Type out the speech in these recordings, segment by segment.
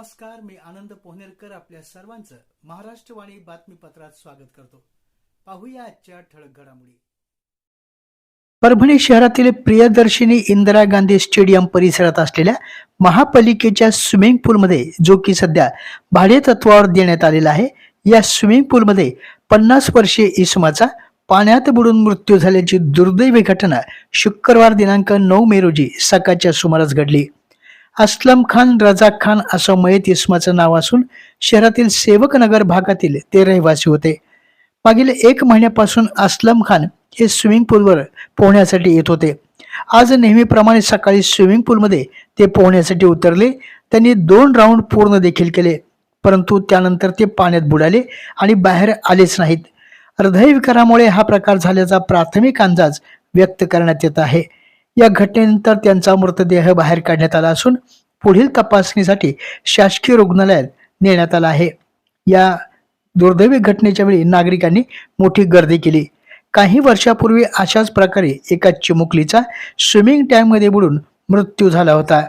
नमस्कार मी आनंद पोहनेरकर आपल्या सर्वांचं महाराष्ट्रवाणी बातमीपत्रात स्वागत करतो. पाहूया आजच्या ठळक घडामोडी. परभणी शहरातील प्रियदर्शिनी इंदिरा गांधी स्टेडियम परिसरात असलेल्या महापालिकेच्या स्विमिंग पूलमध्ये जो की सध्या भाडे तत्वावर देण्यात आलेला आहे या स्विमिंग पूलमध्ये पन्नास वर्षीय इसमाचा पाण्यात बुडून मृत्यू झाल्याची दुर्दैवी घटना शुक्रवार दिनांक नऊ मे रोजी सकाळच्या सुमारास घडली. अस्लम खान रजाक खान असं मयत इस्माचं नाव असून शहरातील सेवकनगर भागातील ते रहिवासी होते. मागील एक महिन्यापासून असलम खान हे स्विमिंग पूलवर पोहण्यासाठी येत होते. आज नेहमीप्रमाणे सकाळी स्विमिंग पूलमध्ये ते पोहण्यासाठी उतरले. त्यांनी दोन राऊंड पूर्ण देखील केले परंतु त्यानंतर ते पाण्यात बुडाले आणि बाहेर आलेच नाहीत. हृदयविकारामुळे हा प्रकार झाल्याचा प्राथमिक अंदाज व्यक्त करण्यात येत आहे. या घटनेनंतर त्यांचा मृतदेह बाहेर काढण्यात आला असून पुढील तपासणीसाठी शासकीय रुग्णालयात नेण्यात आला आहे. या दुर्दैवी घटनेच्या वेळी नागरिकांनी मोठी गर्दी केली. काही वर्षापूर्वी अशाच प्रकारे एका चिमुकलीचा स्विमिंग टँकमध्ये बुडून मृत्यू झाला होता.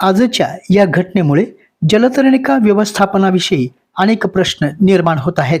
आजच्या या घटनेमुळे जलतरणिका व्यवस्थापनाविषयी अनेक प्रश्न निर्माण होत आहेत.